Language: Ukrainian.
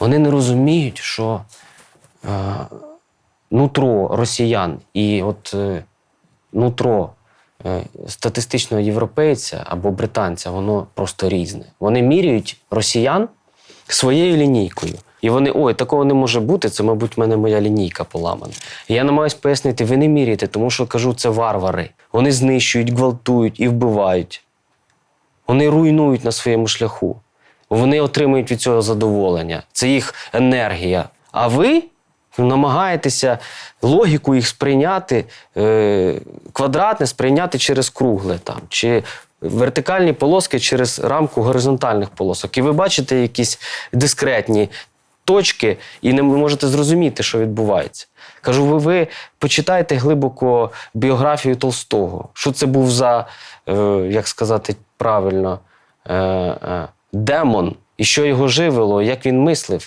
Вони не розуміють, що е, нутро росіян і от е, нутро е, статистичного європейця або британця, воно просто різне. Вони міряють росіян своєю лінійкою. І вони, ой, такого не може бути, це, мабуть, в мене моя лінійка поламана. І я намагаюсь пояснити, ви не міряєте, тому що кажу, це варвари. Вони знищують, гвалтують і вбивають. Вони руйнують на своєму шляху. Вони отримують від цього задоволення. Це їх енергія. А ви намагаєтеся логіку їх сприйняти, е, квадратне сприйняти через кругле там, чи вертикальні полоски через рамку горизонтальних полосок. І ви бачите якісь дискретні точки і не можете зрозуміти, що відбувається. Кажу, ви, ви почитайте глибоко біографію Толстого. Що це був за, е, як сказати правильно, е, демон, і що його живило, як він мислив.